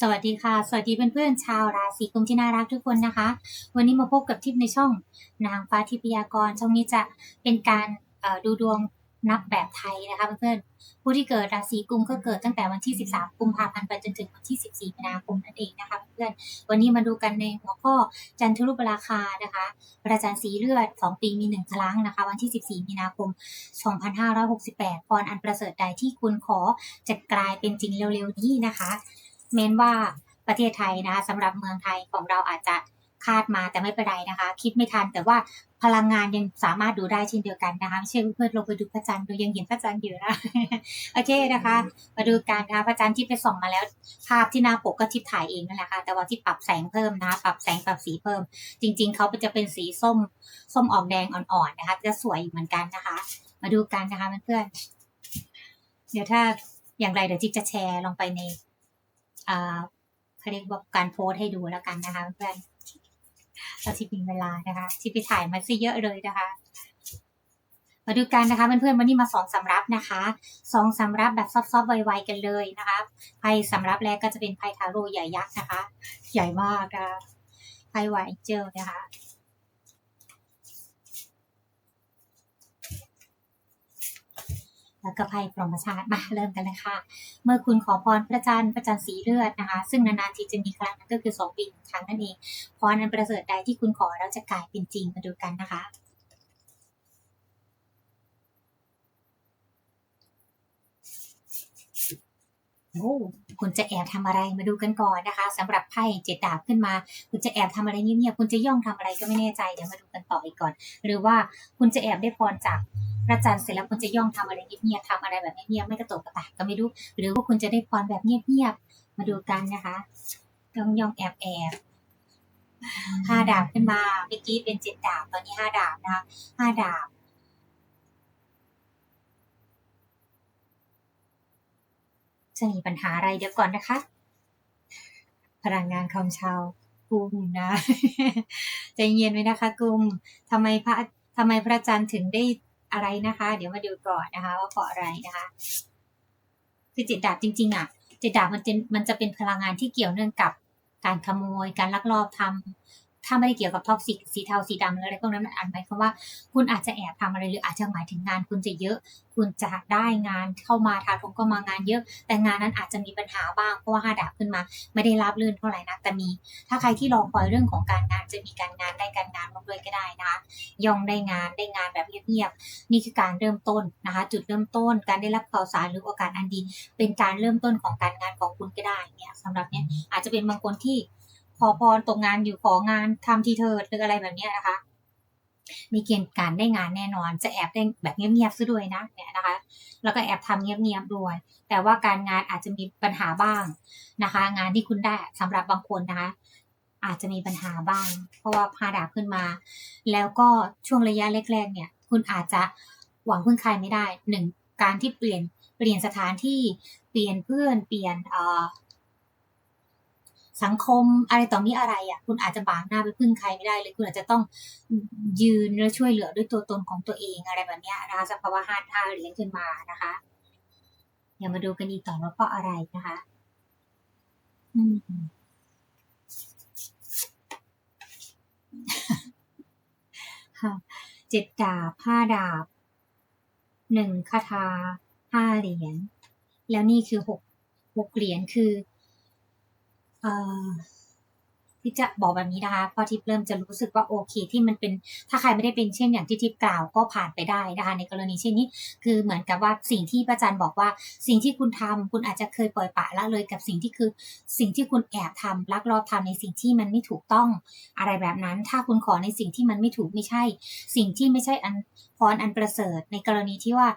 สวัสดีค่ะ สวัสดีเพื่อนๆชาวราศีกุมที่น่ารักทุกคนนะคะ วันนี้มาพบกับทิปในช่องนางฟ้าทิพยากร ช่องนี้จะเป็นการดูดวงนับแบบไทยนะคะเพื่อนๆผู้ที่เกิดราศีกุมก็เกิดตั้งแต่วันที่ 13 กุมภาพันธ์ไปจนถึงวันที่ 14 มีนาคมนั่นเองนะคะเพื่อนๆวันนี้มาดูกันในหัวข้อจันทรุปราคานะคะประจันสีเลือด 2 ปีมี 1 ครั้งนะคะ วันที่ 14 มีนาคม 2568พรอันประเสริฐใดที่คุณขอจะกลายเป็นจริงเร็วๆนี้นะคะ เม้นว่าประเทศไทยนะคะสำหรับเมืองไทยของเราอาจจะคาดมาแต่ไม่เป็นไรนะคะ คิดไม่ทันแต่ว่าพลังงานยังสามารถดูได้เช่นเดียวกันนะคะไม่ใช่เพื่อนลงไปดูพระจันทร์ดูยังเห็นพระจันทร์อยู่นะโอเคนะคะ มาดูการนะคะพระจันทร์ที่ไปส่องมาแล้ว ภาพที่หน้าปกก็ทิปถ่ายเองนั่นแหละค่ะ แต่ว่าที่ปรับแสงเพิ่มนะคะปรับแสงปรับสีเพิ่ม จริง ๆเขาจะเป็นสีส้มส้มออกแดงอ่อนๆนะคะ จะสวยอยู่เหมือนกันนะคะ มาดูกันนะคะเพื่อนๆเดี๋ยวถ้าอย่างไรเดี๋ยวจิ๊บจะแชร์ลงไปใน เขาเรียกว่าการโพสให้ดูแล้วกันนะคะเพื่อนเราที่มีเวลานะคะที่ไปถ่ายมาซะเยอะเลยนะคะ มาดูกันนะคะเพื่อนๆวันนี้มาสองสำรับนะคะสองสำรับแบบซอฟๆไวๆกันเลยนะคะไพ่สำรับแรกก็จะเป็นไพ่ทาโร่ใหญ่ยักษ์นะคะ ใหญ่มากนะคะไพ่ไวเจลนะคะ แล้วก็ไพ่ปรหมชาติมาเริ่มกันเลยค่ะ เมื่อคุณขอพรพระจันทร์พระจันทร์สีเลือดนะคะ ซึ่งนานๆทีจะมีครั้งนั่นก็คือสองปีครั้งนั่นเองพรอันประเสริฐใดที่คุณขอแล้วจะกลายเป็นจริงมาดูกันนะคะโอ้คุณจะแอบทำอะไรมาดูกันก่อนนะคะสำหรับไพ่เจ็ดดาบขึ้นมา คุณจะแอบทำอะไรเงียบๆคุณจะย่องทำอะไรก็ไม่แน่ใจเดี๋ยวมาดูกันต่ออีกก่อน หรือว่าคุณจะแอบได้พรจาก พระจันทร์เสร็จแล้วคุณจะย่องทำอะไรเงียบๆทำอะไรแบบเงียบๆไม่กระตุกกระตากก็ไม่รู้ หรือว่าคุณจะได้พรแบบเงียบๆมาดูกันนะคะย่องย่องแอบแอบห้าดาบขึ้นมาเมื่อกี้เป็นเจ็ดดาบตอนนี้ห้าดาบนะคะห้าดาบจะมีปัญหาอะไรเดี๋ยวก่อนนะคะ พลังงานคำชาวกลุ่มนะใจเย็นไว้นะคะกลุ่มทำไมพระทำไมพระจันทร์ถึงได้ อะไรนะคะ เดี๋ยวมาดูก่อนนะคะ ว่าเพราะอะไรนะคะ คือจิตดาบจริงๆอะจิตดาบมันจะมันจะเป็นพลังงานที่เกี่ยวเนื่องกับการขโมย การลักลอบทำ ถ้าไม่ได้เกี่ยวกับท็อกซิกสีเทาสีดำออะไรพวกนั้นมันอ่าจหมายความว่า คุณอาจจะแอบทำอะไรหรืออาจจะหมายถึงงาน คุณจะเยอะ คุณจะได้งานเข้ามาทาทงก็มางานเยอะ แต่งานนั้นอาจจะมีปัญหาบ้างเพราะว่าห้าดาบขึ้นมา ไม่ได้ราบรื่อนเท่าไหร่นะแต่มี ถ้าใครที่รอคอยเรื่องของการงานจะมีการงานได้การงานมาด้วยก็ได้นะคะย่องได้งานได้งานแบบเงียบๆนี่คือการเริ่มต้นนะคะ จุดเริ่มต้น การได้รับข่าวสารหรือโอกาสอันดี เป็นการเริ่มต้นของการงานของคุณก็ได้เนี่ยสำหรับเนี่ยอาจจะเป็นบางคนที่ อพรตกงานอยู่ของานทำทีเถิดหรืออะไรแบบนี้นะคะ มีเกณฑ์การได้งานแน่นอน จะแอบได้แบบเงียบๆซะด้วยนะเนี่ยนะคะ แล้วก็แอบทำเงียบๆด้วย แต่ว่าการงานอาจจะมีปัญหาบ้างนะคะ งานที่คุณได้สำหรับบางคนนะคะ อาจจะมีปัญหาบ้าง เพราะว่าพาดาบขึ้นมา แล้วก็ช่วงระยะแรกๆเนี่ย คุณอาจจะหวังพึ่งใครไม่ได้หนึ่งการที่เปลี่ยนเปลี่ยนสถานที่เปลี่ยนเพื่อนเปลี่ยนเอ่อ สังคมอะไรต่อมีอะไรอะ คุณอาจจะบางหน้าไปพึ่งใครไม่ได้เลยคุณอาจจะต้องยืนและช่วยเหลือด้วยตัวตนของตัวเองอะไรแบบเนี้ยนะคะสภาวะห้าท่าเหรียญขึ้นมานะคะเดี๋ยวมาดูกันอีกต่อว่าเพราะอะไรนะคะอืมค่ะเจ็ดดาบห้าดาบหนึ่งคาถาห้าเหรียญแล้วนี่คือหกหกเหรียญคือ เอ่อที่จะบอกแบบนี้นะคะพอทิพย์เริ่มจะรู้สึกว่าโอเค ที่มันเป็นถ้าใครไม่ได้เป็นเช่นอย่างที่ทิพย์กล่าวก็ผ่านไปได้นะคะในกรณีเช่นนี้ คือเหมือนกับว่าสิ่งที่พระอาจารย์บอกว่า สิ่งที่คุณทำคุณอาจจะเคยปล่อยปะละเลยกับสิ่งที่คือสิ่งที่คุณแอบทำลักลอบทำในสิ่งที่มันไม่ถูกต้องอะไรแบบนั้น ถ้าคุณขอในสิ่งที่มันไม่ถูกไม่ใช่ สิ่งที่ไม่ใช่อันพรอันประเสริฐ ในกรณีที่ว่า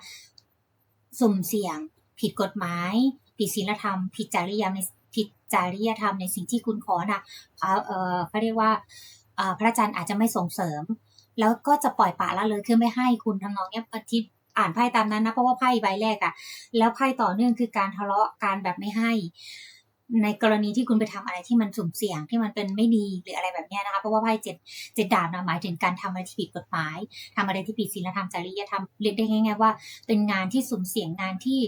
สุ่มเสี่ยง ผิดกฎหมายผิดศีลธรรม ผิดจริยธรรมใน จริยธรรมในสิ่งที่คุณขอน่ะเขาเออเขาเรียกว่าพระอาจารย์อาจจะไม่ส่งเสริม แล้วก็จะปล่อยปละละเลยคือไม่ให้คุณทำนองเนี้ยอาทิตย์อ่านไพ่ตามนั้นนะเพราะว่าไพ่ใบแรกอะแล้วไพ่ต่อเนื่องคือการทะเลาะการแบบไม่ให้ ในกรณีที่คุณไปทำอะไรที่มันสุ่มเสี่ยงที่มันเป็นไม่ดีหรืออะไรแบบเนี้ยนะคะเพราะว่าไพ่เจ็ดเจ็ดดาบนะหมายถึงการทำอะไรที่ผิดกฎหมายทำอะไรที่ผิดศีลธรรมจริยธรรมเรียกได้ง่าย ๆ ว่า เป็นงานที่สุ่มเสี่ยงงานที่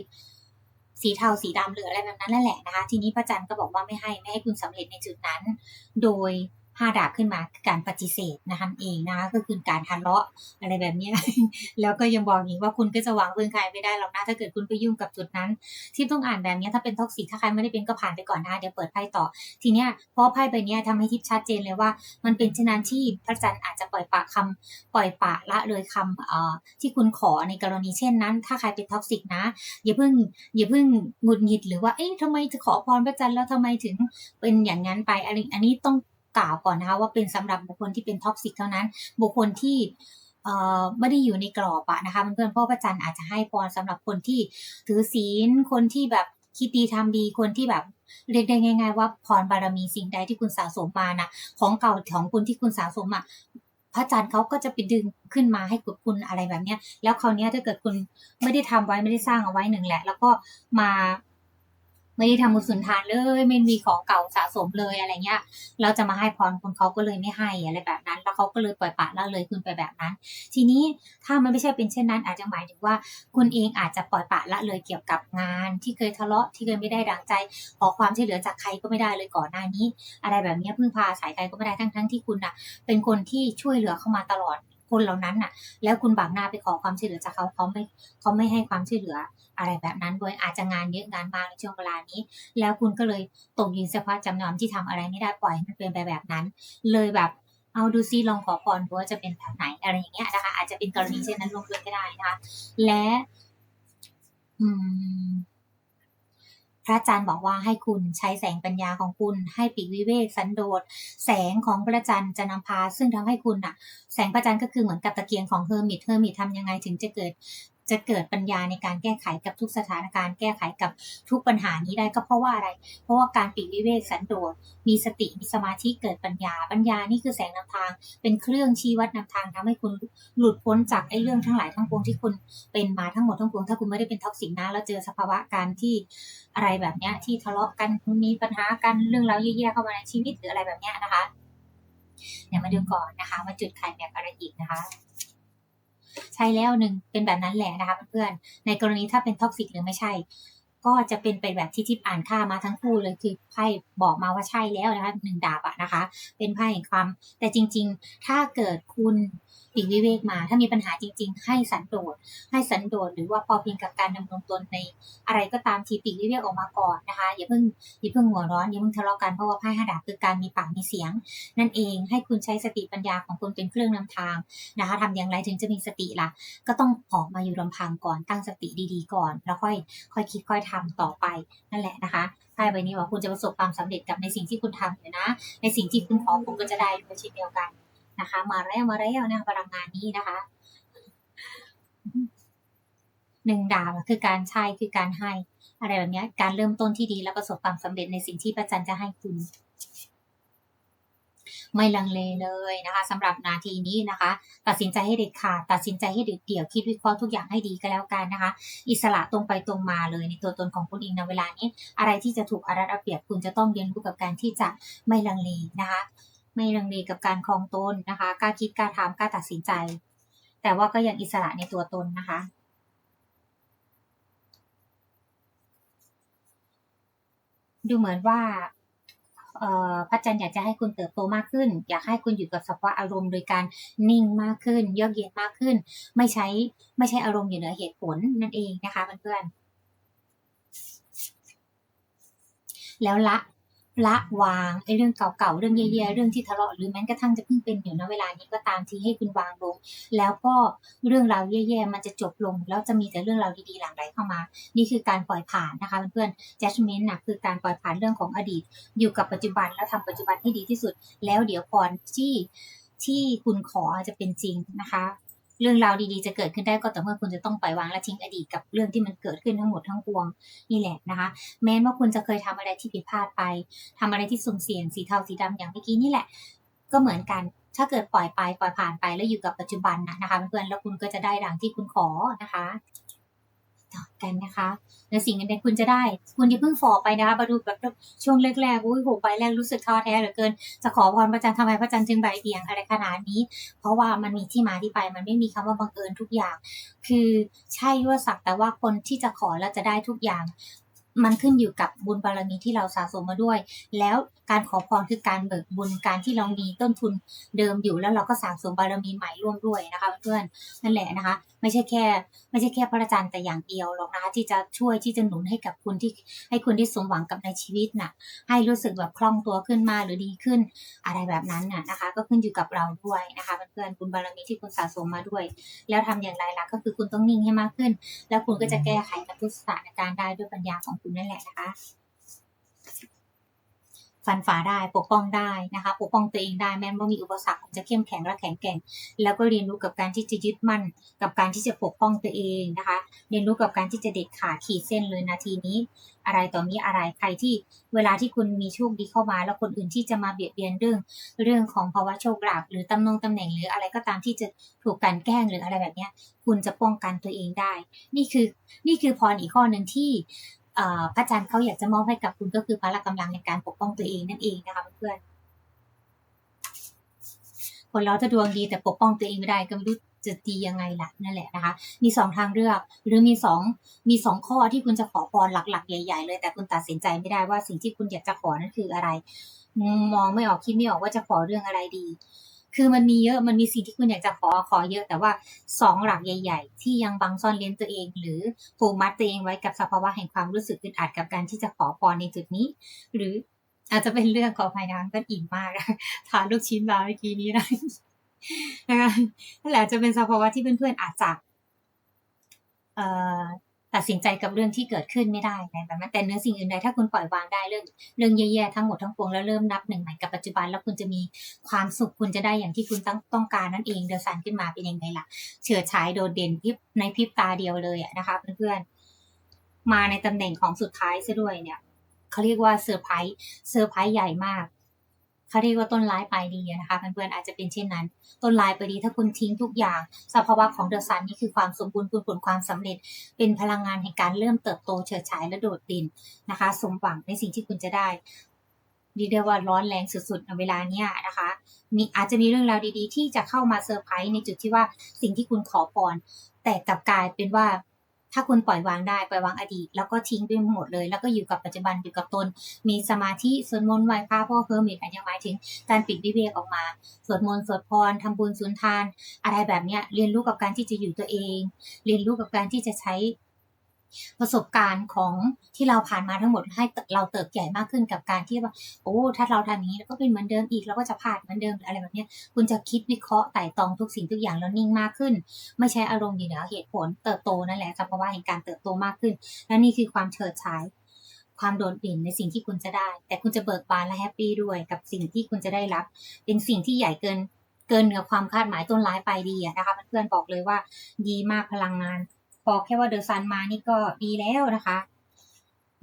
สีเทาสีดำหรืออะไรแบบนั้นนั่นแหละนะคะ ทีนี้พระจันทร์ก็บอกว่าไม่ให้ไม่ให้คุณสำเร็จในจุดนั้น โดย ห้าดาบขึ้นมาคือการปฏิเสธนะคะเองนะคะก็คือการทะเลาะอะไรแบบนี้ แล้วก็ยังบอกอีกว่าคุณก็จะหวังพึ่งใครไม่ได้หรอกนะถ้าเกิดคุณไปยุ่งกับจุดนั้น ที่ต้องอ่านแบบนี้ถ้าเป็นท็อกซิกถ้าใครไม่ได้เป็นก็ผ่านไปก่อนนะคะเดี๋ยวเปิดไพ่ต่อ ทีเนี้ยเพราะไพ่ใบเนี้ยทำให้ทิพย์ชัดเจนเลยว่า มันเป็นเช่นนั้นที่พระจันทร์อาจจะปล่อยปากคำปล่อยปากละเลยคำเอ่อที่คุณขอในกรณีเช่นนั้น ถ้าใครเป็นท็อกซิกนะอย่าเพิ่งอย่าเพิ่งหงุดหงิดหรือว่าเอ๊ะทำไมจะขอพรพระจันทร์แล้วทำไมถึงเป็นอย่างนั้นไปอะไรอันนี้ต้อง กล่าวก่อนนะคะว่าเป็นสำหรับบุคคลที่เป็นท็อกซิกเท่านั้น บุคคลที่เอ่อไม่ได้อยู่ในกรอบอะนะคะเพื่อนๆพราะพระจันทร์อาจจะให้พรสำหรับคนที่ถือศีลคนที่แบบคิดดีทำดีคนที่แบบเรียกได้ง่าย ๆ ว่าพรบารมีสิ่งใดที่คุณสะสมมานะของเก่าของคุณที่คุณสะสมอะพระจันทร์เขาก็จะไปดึงขึ้นมาให้กับคุณอะไรแบบเนี้ยแล้วคราวนี้ถ้าเกิดคุณไม่ได้ทำไว้ไม่ได้สร้างเอาไว้หนึ่งแหละ แล้วก็มา ไม่ได้ทำบุญสุนทานเลย ไม่มีของเก่าสะสมเลยอะไรเงี้ย เราจะมาให้พรคนเขาก็เลยไม่ให้อะไรแบบนั้น แล้วเขาก็เลยปล่อยปละละเลยคุณไปแบบนั้น ทีนี้ถ้ามันไม่ใช่เป็นเช่นนั้น อาจจะหมายถึงว่าคุณเองอาจจะปล่อยปละละเลยเกี่ยวกับงานที่เคยทะเลาะที่เคยไม่ได้ดังใจ ขอความช่วยเหลือจากใครก็ไม่ได้เลยก่อนหน้านี้ อะไรแบบเนี้ยพึ่งพาอายใครก็ไม่ได้ทั้งทั้งๆที่คุณน่ะเป็นคนที่ช่วยเหลือเข้ามาตลอด คนเหล่านั้นน่ะ แล้วคุณบากหน้าไปขอความช่วยเหลือจากเขาเขาไม่เขาไม่ให้ความช่วยเหลืออะไรแบบนั้นโดยอาจจะงานเยอะงานมากในช่วงเวลานี้ แล้วคุณก็เลยตกยู่ในสภาพจำนอมที่ทำอะไรไม่ได้ปล่อยให้มันเป็นไปแบบนั้น เลยแบบเอาดูซิลองขอพรดูว่าจะเป็นแบบไหนอะไรอย่างเงี้ยนะคะอาจจะเป็นกรณีเช่นนั้นลงด้วยก็ได้นะคะและ อืม พระอาจารย์บอกว่าให้คุณใช้แสงปัญญาของคุณ ให้ปีกวิเวกสันโดษ แสงของพระจันทร์จะนำพา ซึ่งทำให้คุณน่ะแสงพระจันทร์ก็คือเหมือนกับตะเกียงของเฮอร์มิตเฮอร์มิตทำยังไงถึงจะเกิด จะเกิดปัญญาในการแก้ไขกับทุกสถานการณ์แก้ไขกับทุกปัญหานี้ได้ก็เพราะว่าอะไร เพราะว่าการปีกวิเวกสันโดษมีสติมีสมาธิเกิดปัญญา ปัญญานี่คือแสงนำทาง เป็นเครื่องชี้วัดนำทางทำให้คุณหลุดพ้นจากไอ้เรื่องทั้งหลายทั้งปวงที่คุณเป็นมาทั้งหมดทั้งปวงถ้าคุณไม่ได้เป็นท็อกซิกนะแล้วเจอสภาวะการที่อะไรแบบเนี้ยที่ทะเลาะกันมีปัญหากันเรื่องราวแย่ๆเข้ามาในชีวิตหรืออะไรแบบเนี้ยนะคะเดี๋ยวมาดูก่อนนะคะว่าจุดไข่แบบอะไรอีกนะคะ ใช่แล้วหนึ่งเป็นแบบนั้นแหละนะคะเพื่อนๆในกรณีถ้าเป็นท็อกซิกหรือไม่ใช่ ก็จะเป็นไปแบบที่ทิพย์อ่านค่ามาทั้งคู่เลยคือไพ่บอกมาว่าใช่แล้วนะคะหนึ่งดาบอะนะคะ เป็นไพ่แห่งความ แต่จริง ๆ ถ้าเกิดคุณ ปีกวิเวกมา ถ้ามีปัญหาจริง ๆ ให้สันโดษ ให้สันโดษหรือว่าพอเพียงกับการดำรงตนในอะไรก็ตามทีปีกวิเวกออกมาก่อนนะคะ อย่าเพิ่งอย่าเพิ่งหัวร้อนอย่าเพิ่งทะเลาะกันเพราะว่าไพ่ห้าดาบคือการมีปากมีเสียง นั่นเองให้คุณใช้สติปัญญาของคุณเป็นเครื่องนำทางนะคะทำอย่างไรถึงจะมีสติล่ะ ก็ต้องออกมาอยู่ลำพังก่อนตั้งสติดีๆ ก่อน แล้วค่อยค่อยคิดค่อยทำต่อไปนั่นแหละนะคะไพ่ใบนี้ว่าคุณจะประสบความสำเร็จกับในสิ่งที่คุณทำอยู่นะ ในสิ่งที่คุณขอคุณก็จะได้ด้วยเช่นเดียวกัน นะคะ มาแล้วมาแล้วนะพลังงานนี้นะคะหนึ่งดาวคือการใช้คือการให้ อะไรแบบนี้การเริ่มต้นที่ดีและประสบความสำเร็จในสิ่งที่พระจันทร์จะให้คุณ ไม่ลังเลเลยนะคะสำหรับนาทีนี้นะคะ ตัดสินใจให้เด็ดขาดตัดสินใจให้เด็ดเดี่ยวคิดวิเคราะห์ทุกอย่างให้ดีก็แล้วกันนะคะ อิสระตรงไปตรงมาเลยในตัวตนของคุณเองในเวลานี้ อะไรที่จะถูกอารัดเอาเปรียบคุณจะต้องเรียนรู้กับการที่จะไม่ลังเลนะคะ ไม่ลังเลกับการครองตนนะคะกล้าคิดกล้าทำกล้าตัดสินใจ แต่ว่าก็ยังอิสระในตัวตนนะคะดูเหมือนว่าพระจันทร์อยากจะให้คุณเติบโตมากขึ้น อยากให้คุณอยู่กับสภาวะอารมณ์โดยการนิ่งมากขึ้น เยือกเย็นมากขึ้น ไม่ใช้ไม่ใช่อารมณ์อยู่เหนือเหตุผลนั่นเองนะคะเพื่อนๆแล้วละ ละวางไอ้เรื่องเก่าๆเรื่องแย่ๆเรื่องที่ทะเลาะหรือแม้กระทั่งจะเพิ่งเป็นอยู่ณเวลานี้ก็ตามที่ให้คุณวางลง แล้วก็เรื่องราวแย่ๆมันจะจบลง แล้วจะมีแต่เรื่องราวดีๆหลั่งไหลเข้ามา นี่คือการปล่อยผ่านนะคะเพื่อนๆ judgment นะคือการปล่อยผ่านเรื่องของอดีต อยู่กับปัจจุบันแล้วทำปัจจุบันให้ดีที่สุด แล้วเดี๋ยวก่อนที่ที่คุณขอจะเป็นจริงนะคะ เรื่องราวดีๆจะเกิดขึ้นได้ก็ต่เมื่อคุณจะต้องปล่อยวางและทิ้งอดีตกับเรื่องที่มันเกิดขึ้นทั้งหมดทั้งปวงนี่แหละนะคะ แม้ว่าคุณจะเคยทำอะไรที่ผิดพลาดไปทำอะไรที่สุ่มเสี่ยงสีเทาสีดำอย่างเมื่อกี้นี่แหละ ก็เหมือนกันถ้าเกิดปล่อยไปปล่อยผ่านไปแล้วอยู่กับปัจจุบันนะนะคะเพื่อนๆแล้วคุณก็จะได้ดังที่คุณขอนะคะ ต่อกันนะคะและสิ่งใดคุณจะได้ คุณอย่าเพิ่งฝ่อไปนะคะมาดูแบบช่วงแรกๆอุ้ยโหไปแรกรู้สึกท้อแท้เหลือเกิน จะขอพรพระจันทร์ทำไมพระจันทร์จึงใบเบี่ยงอะไรขนาดนี้ เพราะว่ามันมีที่มาที่ไปมันไม่มีคำว่าบังเอิญทุกอย่าง คือใช่ว่าสักแต่ว่าคนที่จะขอแล้วจะได้ทุกอย่าง มันขึ้นอยู่กับบุญบารมีที่เราสะสมมาด้วย แล้วการขอพรคือการเบิกบุญการที่เรามีต้นทุนเดิมอยู่ แล้วเราก็สะสมบารมีใหม่ร่วมด้วยนะคะเพื่อนนั่นแหละนะคะ ไม่ใช่แค่ ไม่ใช่แค่พระอาจารย์แต่อย่างเดียวหรอกนะคะที่จะช่วยที่จะหนุนให้กับคุณที่ให้คุณที่สมหวังกับในชีวิตน่ะ ให้รู้สึกแบบคล่องตัวขึ้นมาหรือดีขึ้นอะไรแบบนั้นน่ะนะคะ ก็ขึ้นอยู่กับเราด้วยนะคะเพื่อนๆบุญบารมีที่คุณสะสมมาด้วย แล้วทำอย่างไรล่ะก็คือคุณต้องนิ่งให้มากขึ้น แล้วคุณก็จะแก้ไขกับทุกสถานการณ์ได้ด้วยปัญญาของคุณนั่นแหละนะคะ ฟันฝ่าได้ปกป้องได้นะคะปกป้องตัวเองได้แม้ว่ามีอุปสรรคคุณจะเข้มแข็งและแข็งแกร่ง แล้วก็เรียนรู้กับการที่จะยึดมั่น กับการที่จะปกป้องตัวเองนะคะ เรียนรู้กับการที่จะเด็ดขาดขีดเส้นเลยนาทีนี้ อะไรต่อมีอะไรใครที่เวลาที่คุณมีโชคดีเข้ามา แล้วคนอื่นที่จะมาเบียดเบียนเรื่อง เรื่องของภาวะโชคลาภหรือตำแหน่งตำแหน่งหรืออะไรก็ตามที่จะถูกกันแกล้งหรืออะไรแบบเนี้ยคุณจะป้องกันตัวเองได้ นี่คือ นี่คือพรอีกข้อหนึ่งที่ พระอาจารย์เขาอยากจะมอบให้กับคุณก็คือพละกำลังในการปกป้องตัวเองนั่นเองนะคะเพื่อนคนเราถ้าดวงดีแต่ปกป้องตัวเองไม่ได้ก็ไม่รู้จะดียังไงล่ะนั่นแหละนะคะ มีสองทางเลือก หรือมีสองมีสองข้อที่คุณจะขอพรหลักๆ ใหญ่ๆ เลย แต่คุณตัดสินใจไม่ได้ว่าสิ่งที่คุณอยากจะขอนั้นคืออะไร มองไม่ออกคิดไม่ออกว่าจะขอเรื่องอะไรดี คือมันมีเยอะมันมีสิ่งที่คุณอยากจะขอขอเยอะ แต่ว่าสองหลักใหญ่ ๆ ที่ยังบังซ่อนเลนตัวเอง หรือผูกมัดตัวเองไว้กับสภาวะแห่งความรู้สึกอึดอัดกับการที่จะขอพรในจุดนี้ หรืออาจจะเป็นเรื่องขอภายในก็อิ่มมากทานลูกชิ้นมาเมื่อกี้นี้นะนะคะนั่นแหละจะเป็นสภาวะที่เพื่อนๆอาจจะเอ่อ ตัดสินใจกับเรื่องที่เกิดขึ้นไม่ได้นะแบบนั้นแต่เนื้อสิ่งอื่นใดถ้าคุณปล่อยวางได้เรื่อง เรื่องแย่ๆทั้งหมดทั้งปวงแล้วเริ่มนับหนึ่งใหม่กับปัจจุบันแล้วคุณจะมีความสุขคุณจะได้อย่างที่คุณต้องต้องการนั่นเองเดยวสันขึ้นมาเป็นยังไงล่ะ เฉิดฉายโดดเด่นพิบในพริบตาเดียวเลยนะคะเพื่อนๆมาในตำแหน่งของสุดท้ายซะด้วยเนี่ยเขาเรียกว่าเซอร์ไพรส์เซอร์ไพรส์ใหญ่มาก เขาเรียกว่าต้นร้ายปลายดีนะคะเพื่อนๆอาจจะเป็นเช่นนั้น ต้นลายปลายดีถ้าคุณทิ้งทุกอย่างสภาวะของเดอะซันนี่คือความสมบูรณ์ผลความสำเร็จ เป็นพลังงานแห่งการเริ่มเติบโตเฉิดฉายและโดดเด่นนะคะ สมหวังในสิ่งที่คุณจะได้ดีเดียว่าร้อนแรงสุดๆในเวลาเนี้ยนะคะมีอาจจะมีเรื่องราวดีๆ ที่จะเข้ามาเซอร์ไพรส์ในจุดที่ว่าสิ่งที่คุณขอพรแต่กลับกลายเป็นว่า ถ้าคุณปล่อยวางได้ปล่อยวางอดีต แล้วก็ทิ้งไปหมดเลย แล้วก็อยู่กับปัจจุบันอยู่กับตน มีสมาธิสวดมนต์ไหว้พระพ่อเพิ่มอีกอันยังหมายถึงการปิดวิเวกออกมาสวดมนต์สวดพรทำบุญสุนทาน อะไรแบบเนี้ยเรียนรู้กับการที่จะอยู่ตัวเอง เรียนรู้กับการที่จะใช้ ประสบการณ์ของที่เราผ่านมาทั้งหมดให้เราเติบใหญ่มากขึ้นกับการที่ว่าโอ้ถ้าเราทำอย่างนี้แล้วก็เป็นเหมือนเดิมอีกเราก็จะพลาดเหมือนเดิมอะไรแบบนี้คุณจะคิดวิเคราะห์ไต่ตองทุกสิ่งทุกอย่างแล้วนิ่งมากขึ้น ไม่ใช่อารมณ์อยู่เหนือเหตุผลเติบโตนั่นแหละสภาวะแห่งการเติบโตมากขึ้น และนี่คือความเฉิดฉายความโดดเด่นในสิ่งที่คุณจะได้ แต่คุณจะเบิกบานและแฮปปี้ด้วยกับสิ่งที่คุณจะได้รับ เป็นสิ่งที่ใหญ่เกินเกินเหนือความคาดหมายต้นร้ายไปดีนะคะเพื่อนๆบอกเลยว่าดีมากพลังงาน อกแค่ว่าเดอะซันมานี่ก็ดีแล้วนะคะ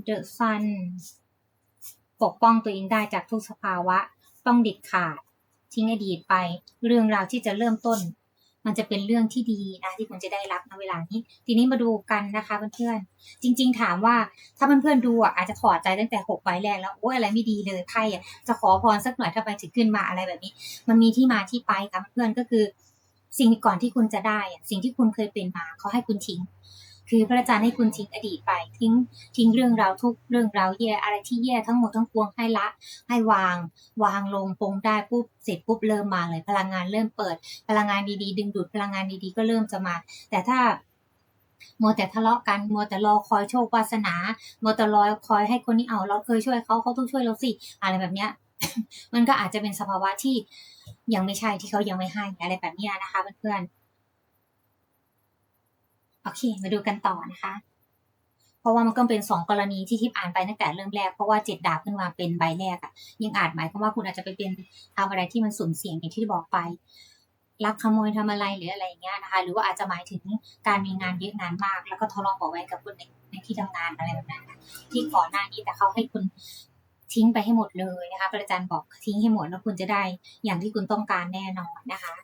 เดอะซันปกป้องตัวเองได้จากทุกสภาวะ ต้องเด็ดขาด ทิ้งอดีตไป เรื่องราวที่จะเริ่มต้น มันจะเป็นเรื่องที่ดีนะที่คุณจะได้รับในเวลานี้ ทีนี้มาดูกันนะคะเพื่อนๆจริง ๆ ถามว่าถ้าเพื่อนๆดูอะอาจจะถอดใจตั้งแต่หกใบแรกแล้วโอ้ยอะไรไม่ดีเลยไพ่อะจะขอพรสักหน่อยถ้าไปถึงขึ้นมาอะไรแบบนี้ มันมีที่มาที่ไปครับเพื่อนก็คือ สิ่งก่อนที่คุณจะได้อะสิ่งที่คุณเคยเป็นมาเขาให้คุณทิ้ง คือพระอาจารย์ให้คุณทิ้งอดีตไป ทิ้งทิ้งเรื่องราวทุกเรื่องราวแย่อะไรที่แย่ทั้งหมดทั้งปวงให้ละ ให้วาง วางลงปงได้ปุ๊บเสร็จปุ๊บเริ่มมาเลย พลังงานเริ่มเปิด พลังงานดีๆ ดึงดูดพลังงานดีๆก็เริ่มจะมา แต่ถ้ามัวแต่ทะเลาะกันมัวแต่รอคอยโชควาสนามัวแต่รอคอยให้คนนี้เอาเราเคยช่วยเขาเขาต้องช่วยเราสิอะไรแบบเนี้ย มันก็อาจจะเป็นสภาวะที่ ยังไม่ใช่ที่เขายังไม่ให้อะไรแบบนี้นะคะเพื่อนๆโอเค มาดูกันต่อนะคะ เพราะว่ามันก็เป็นสองกรณีที่ทิพย์อ่านไปตั้งแต่เริ่มแรกเพราะว่าเจ็ดดาบขึ้นมาเป็นใบแรกอะยังอาจหมายความว่าคุณอาจจะไปเป็นทำอะไรที่มันสุ่มเสียงอย่างที่บอกไปลักขโมยทำอะไรหรืออะไรอย่างเงี้ยนะคะ หรือว่าอาจจะหมายถึงการมีงานเยอะงานมาก แล้วก็ทะเลาะเบาะแว้งกับคนในในที่ทำงานอะไรแบบนั้นที่ก่อนหน้านี้แต่เขาให้คุณ ทิ้งไปให้หมดเลยนะคะพระอาจารย์บอกทิ้งให้หมดแล้วคุณจะได้อย่างที่คุณต้องการแน่นอนนะคะ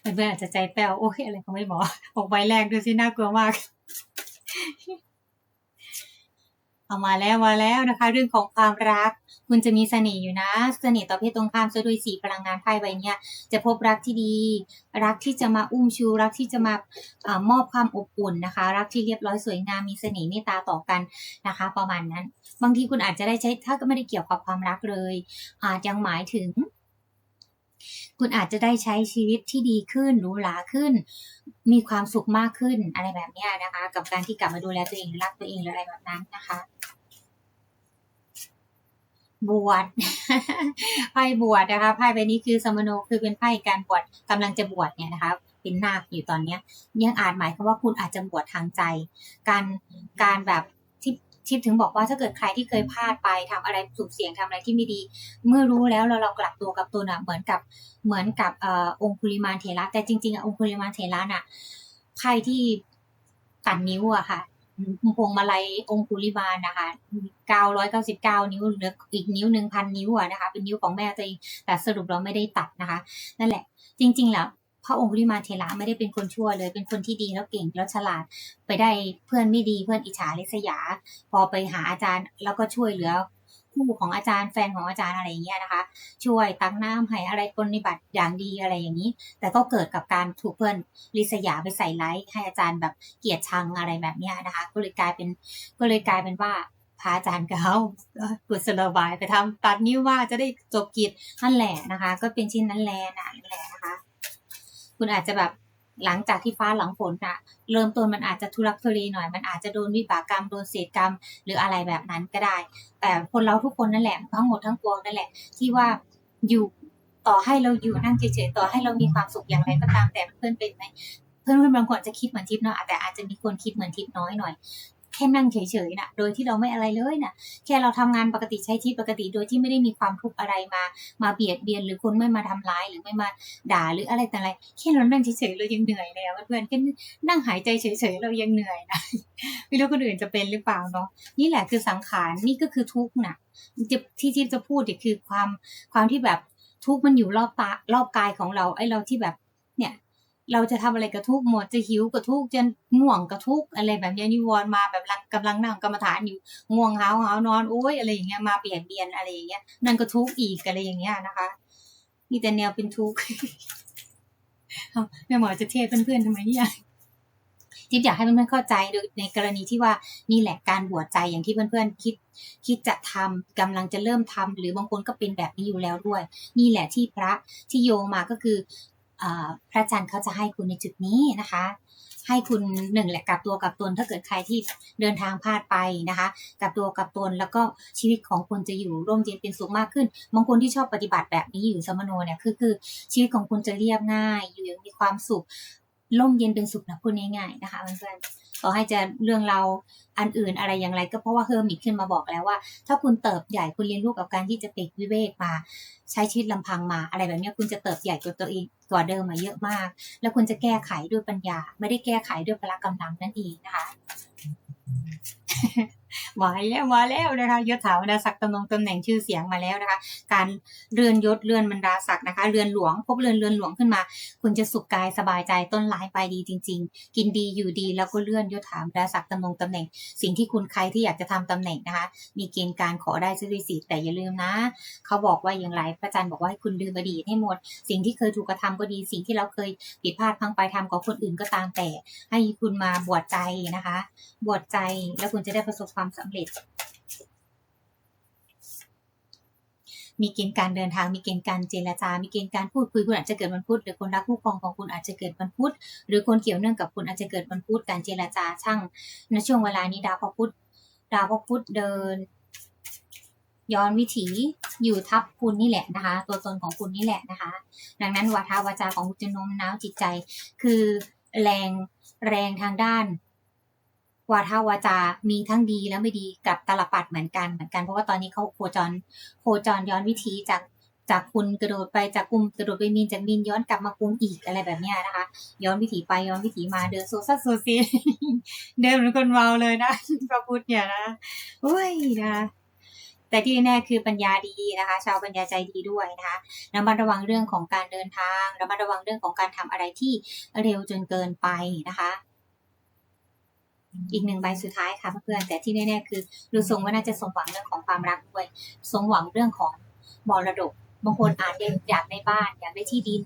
เพื่อนๆอาจจะใจแป้วโอ้ยอะไรก็ไม่บอกออกใบแรกดูสิน่ากลัวมาก เอามาแล้วมาแล้วนะคะ เรื่องของความรัก คุณจะมีเสน่ห์อยู่นะ เสน่ห์ต่อเพศตรงข้ามซะด้วยสีพลังงานไพ่ใบเนี้ยจะพบรักที่ดี รักที่จะมาอุ้มชู รักที่จะมาอมอบความอบอุ่นนะคะ รักที่เรียบร้อยสวยงามมีเสน่ห์เมตตาต่อกันนะคะ ประมาณนั้น บางทีคุณอาจจะได้ใช้ถ้าก็ไม่ได้เกี่ยวกับความรักเลยอาจยังหมายถึง คุณอาจจะได้ใช้ชีวิตที่ดีขึ้นหรูหราขึ้น มีความสุขมากขึ้นอะไรแบบนี้นะคะ กับการที่กลับมาดูแลตัวเองรักตัวเองหรืออะไรแบบนั้นนะคะ บวชไพ่บวชนะคะไพ่ใบนี้คือสมโนคือเป็นไพ่การบวชกำลังจะบวชเนี่ยนะคะเป็นนาคอยู่ตอนเนี้ยยังอาจหมายความว่าคุณอาจจะบวชทางใจ การการแบบที่ที่ถึงบอกว่าถ้าเกิดใครที่เคยพลาดไปทำอะไรสูบเสียงทำอะไรที่ไม่ดี เมื่อรู้แล้วเราเรากลับตัวกับตัวนะเหมือนกับเหมือนกับอองคุลิมานเถระแต่จริงๆอะองคุลิมานเถระน่ะไพ่ที่ตัดนิ้วอะค่ะ พวงมาลัยองคุลิบาลนะคะเก้าร้อยเก้าสิบเก้านิ้วหรืออีกนิ้วหนึ่งพันนิ้วอะนะคะ เป็นนิ้วของแม่ตัวเอง แต่สรุปเราไม่ได้ตัดนะคะ นั่นแหละ จริง ๆ แล้วพระองคุลิมาเทระไม่ได้เป็นคนชั่วเลย เป็นคนที่ดีแล้วเก่งแล้วฉลาด ไปได้เพื่อนไม่ดีเพื่อนอิจฉาริษยา พอไปหาอาจารย์แล้วก็ช่วยเหลือ คู่ของอาจารย์แฟนของอาจารย์อะไรอย่างเงี้ยนะคะ ช่วยตักน้ำให้อะไรปฏิบัติอย่างดีอะไรอย่างนี้ แต่ก็เกิดกับการถูกเพื่อนริษยาไปใส่ไลค์ให้อาจารย์แบบเกลียดชังอะไรแบบเนี้ยนะคะ ก็เลยกลายเป็นก็เลยกลายเป็นว่าพระอาจารย์ก็เอากุศโลบายไปทำตัดนิ้วว่าจะได้จบกิจนั่นแหละนะคะ ก็เป็นชิ้นนั้นแหละนั่นแหละนะคะ คุณอาจจะแบบ หลังจากที่ฟ้าหลังฝนอะเริ่มต้นมันอาจจะทุรักทุเลหน่อย มันอาจจะโดนวิบากกรรมโดนเศษกรรม หรืออะไรแบบนั้นก็ได้ แต่คนเราทุกคนนั่นแหละทั้งหมดทั้งปวงนั่นแหละ ที่ว่าอยู่ต่อให้เราอยู่นั่งเฉยๆต่อให้เรามีความสุขอย่างไรก็ตามแต่เพื่อนเป็นไหมเพื่อนเพื่อนบางคนจะคิดเหมือนทิพย์เนาะแต่อาจจะมีคนคิดเหมือนทิพย์น้อยหน่อย แค่นั่งเฉยๆนะโดยที่เราไม่อะไรเลยนะแค่เราทำงานปกติใช้ชีวิตปกติโดยที่ไม่ได้มีความทุกข์อะไรมา มาเบียดเบียนหรือคนไม่มาทำร้ายหรือไม่มาด่าหรืออะไรแต่อะไรแค่เรานั่งเฉยๆเรายังเหนื่อยเลยอะเพื่อนแค่นั่งหายใจเฉยๆเรายังเหนื่อยนะไม่รู้คนอื่นจะเป็นหรือเปล่าเนาะนี่แหละคือสังขารนี่ก็คือทุกข์นะจะที่ที่จะพูดเนี่ยคือความความที่แบบทุกข์มันอยู่รอบตารอบกายของเราไอ้เราที่แบบ เราจะทำอะไรกระทุกหมดจะหิวกระทุกจะง่วงกระทุกอะไรแบบนี้นิวรณ์มาแบบกำลังนั่งกรรมฐานอยู่ง่วงเหาวหานอนโอ้ยอะไรอย่างเงี้ยมาเปลี่ยนเบียนอะไรอย่างเงี้ยนั่นก็ทุกอีกอะไรอย่างเงี้ยนะคะมีแต่แนวเป็นทุกข์แม่หมอจะเทศเพื่อนๆทำไมเนี่ยจิ๊บอยากให้เพื่อนๆเข้าใจโดยในกรณีที่ว่านี่แหละการบวชใจอย่างที่เพื่อนๆคิดคิดจะทำกำลังจะเริ่มทำหรือบางคนก็เป็นแบบนี้อยู่แล้วด้วย นี่แหละที่พระที่โยมาก็คือ พระอาจารย์เขาจะให้คุณในจุดนี้นะคะ ให้คุณหนึ่งแหละกลับตัวกลับตนถ้าเกิดใครที่เดินทางพลาดไปนะคะกลับตัวกลับตนแล้วก็ชีวิตของคุณจะอยู่ร่มเย็นเป็นสุขมากขึ้นบางคนที่ชอบปฏิบัติแบบนี้อยู่สมโนเนี่ยคือคือชีวิตของคุณจะเรียบง่าย อยู่อย่างมีความสุขร่มเย็นเป็นสุขนะพูดง่ายๆนะคะเพื่อนๆ ต่อให้จะเรื่องเราอันอื่นอะไรอย่างไร ก็เพราะว่าเฮอร์มิตขึ้นมาบอกแล้วว่า ถ้าคุณเติบใหญ่คุณเรียนรู้กับการที่จะปลีกวิเวกมา ใช้ชีวิตลำพังมา อะไรแบบนี้คุณจะเติบใหญ่กว่าตัวเองกว่าเดิมมาเยอะมาก แล้วคุณจะแก้ไขด้วยปัญญา ไม่ได้แก้ไขด้วยพละกำลังนั่นเองนะคะ มาแล้วมาแล้วนะคะยศถาบรรดาศักดิ์ตำแหน่งตำแหน่งชื่อเสียงมาแล้วนะคะ การเลื่อนยศเลื่อนบรรดาศักดิ์นะคะ เรือนหลวงพบเรือนเรือนหลวงขึ้นมา คุณจะสุขกายสบายใจต้นลายไปดีจริง ๆ กินดีอยู่ดีแล้วก็เลื่อนยศถาบรรดาศักดิ์ตำแหน่งตำแหน่ง สิ่งที่คุณใครที่อยากจะทำตำแหน่งนะคะ มีเกณฑ์การขอได้ซื้อสิทธิ์แต่อย่าลืมนะ เขาบอกว่าอย่างไรพระอาจารย์บอกว่าให้คุณลืมอดีตให้หมด สิ่งที่เคยถูกกระทำก็ดีสิ่งที่เราเคยผิดพลาดพังไปทำกับคนอื่นก็ตามแต่ ให้คุณมาบวชใจนะคะ บวชใจแล้วคุณจะได้ประสบความสำเร็จ มีเกณฑ์การเดินทาง มีเกณฑ์การเจรจา มีเกณฑ์การพูดคุยคุณอาจจะเกิดวันพุธหรือคนรักคู่ครองของคุณอาจจะเกิดวันพุธหรือคนเกี่ยวเนื่องกับคุณอาจจะเกิดวันพุธการเจรจาช่างในช่วงเวลานี้ดาวพระพุธดาวพระพุธเดิน ย้อนวิถีอยู่ทับคุณนี่แหละนะคะ ตัวตนของคุณนี่แหละนะคะ ดังนั้นวาทาวาจาของคุณจะโน้มน้าวจิตใจ คือแรงแรงทางด้าน วาทาวาจา มีทั้งดีและไม่ดีกับตลปัดเหมือนกันเหมือนกัน เพราะว่าตอนนี้เขาโคจร โคจรย้อนวิถีจากจากคุณกระโดดไปจากกลุ่มกระโดดไปมีนจากมีนย้อนกลับมากลุ่มอีกอะไรแบบนี้นะคะ ย้อนวิถีไปย้อนวิถีมาเดินโซซัสโซเซเดินเหมือนคนเมาเลยนะพระพุทธเนี่ยนะอุ้ยนะแต่ที่แน่คือปัญญาดีนะคะ ชาวปัญญาใจดีด้วยนะคะระมัดระวังเรื่องของการเดินทางระมัดระวังเรื่องของการทำอะไรที่เร็วจนเกินไปนะคะ อีกหนึ่งใบสุดท้ายค่ะเพื่อนๆแต่ที่แน่ๆคือดูทรงว่าน่าจะสมหวังเรื่องของความรักด้วยสมหวังเรื่องของมรดกบางคนอาจจะอยากได้บ้าน อยากได้ที่ดิน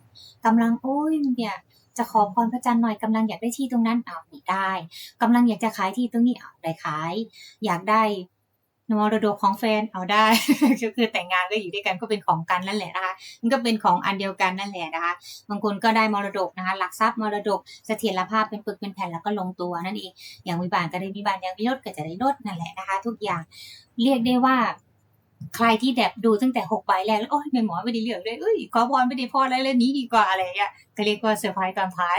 กำลังโอ้ยเนี่ยจะขอพรพระจันทร์หน่อยกำลังอยากได้ที่ตรงนั้นอ้าวมีได้กำลังอยากจะขายที่ตรงนี้อ้าวได้ขาย อยากได้ มรดกของแฟนเอาได้ก็คือแต่งงานก็อยู่ด้วยกันก็เป็นของกันนั่นแหละนะคะมันก็เป็นของอันเดียวกันนั่นแหละนะคะบางคนก็ได้มรดกนะคะหลักทรัพย์มรดกเสถียรภาพเป็นปึกเป็นแผ่นแล้วก็ลงตัวนั่นเองอย่างมีบานก็ได้มีบานอย่างมีรถก็จะได้รถนั่นแหละนะคะ ทุกอย่างเรียกได้ว่า ใครที่แบบดูตั้งแต่หกใบแรกแล้วโอ้ยแม่หมอไม่ได้เลือกเลยเอ้ยขอพรไม่ได้พออะไรเลยหนี้ดีกว่าอะไรอย่างเงี้ยก็เรียกว่าเซอร์ไพรส์ตอนท้าย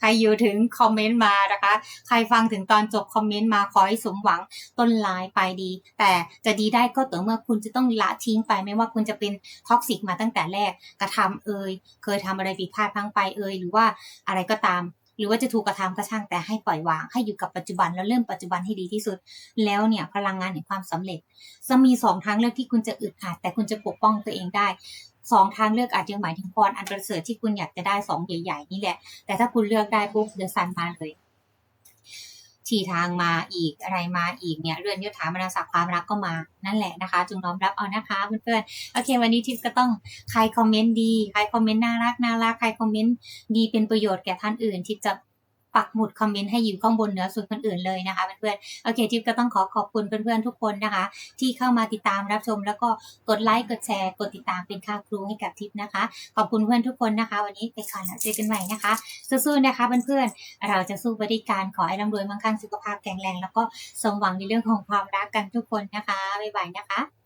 ใครอยู่ถึงคอมเมนต์มานะคะ ใครฟังถึงตอนจบคอมเมนต์มาขอให้สมหวังต้นลายปดี แต่จะดีได้ก็ต่อเมื่อคุณจะต้องละทิ้งไปไม่ว่าคุณจะเป็นท็อกซิกมาตั้งแต่แรกกระทำเอ่ยเคยทำอะไรผิดพลาดพังไปเอ่ยหรือว่าอะไรก็ตาม หรือว่าจะถูกกระทำก็ช่างแต่ให้ปล่อยวางให้อยู่กับปัจจุบันแล้วเริ่มปัจจุบันให้ดีที่สุด แล้วเนี่ยพลังงานแห่งความสำเร็จ จะมีสองทางเลือกที่คุณจะอึดอัดแต่คุณจะปกป้องตัวเองได้สองทางเลือกอาจจะหมายถึงพรอันประเสริฐที่คุณอยากจะได้สองใหญ่ ๆ นี่แหละ แต่ถ้าคุณเลือกได้ปุ๊บเดอะซันมาเลย ทีทางมาอีกอะไรมาอีกเนี่ยเรือนยศถามรศักดิ์ความรักก็มานั่นแหละนะคะจงน้อมรับเอานะคะเพื่อนๆโอเค วันนี้ทิปก็ต้องใครคอมเมนต์ดีใครคอมเมนต์น่ารักน่ารักใครคอมเมนต์ดีเป็นประโยชน์แก่ท่านอื่นทิปจะ ปักหมุดคอมเมนต์ให้อยู่ข้างบนเหนือส่วนคนอื่นเลยนะคะเพื่อนๆ โอเคทิปก็ต้องขอขอบคุณเพื่อนๆทุกคนนะคะ ที่เข้ามาติดตามรับชม แล้วก็กดไลค์กดแชร์ กดติดตามเป็นค่าครูให้กับทิปนะคะ ขอบคุณเพื่อนทุกคนนะคะ วันนี้ไปก่อนแล้วเจอกันใหม่นะคะสู้ๆนะคะเพื่อนๆเราจะสู้บริการขอให้ร่ำรวยมั่งคั่งสุขภาพแข็งแรง แล้วก็สมหวังในเรื่องของความรักกันทุกคนนะคะบ๊ายบายนะคะ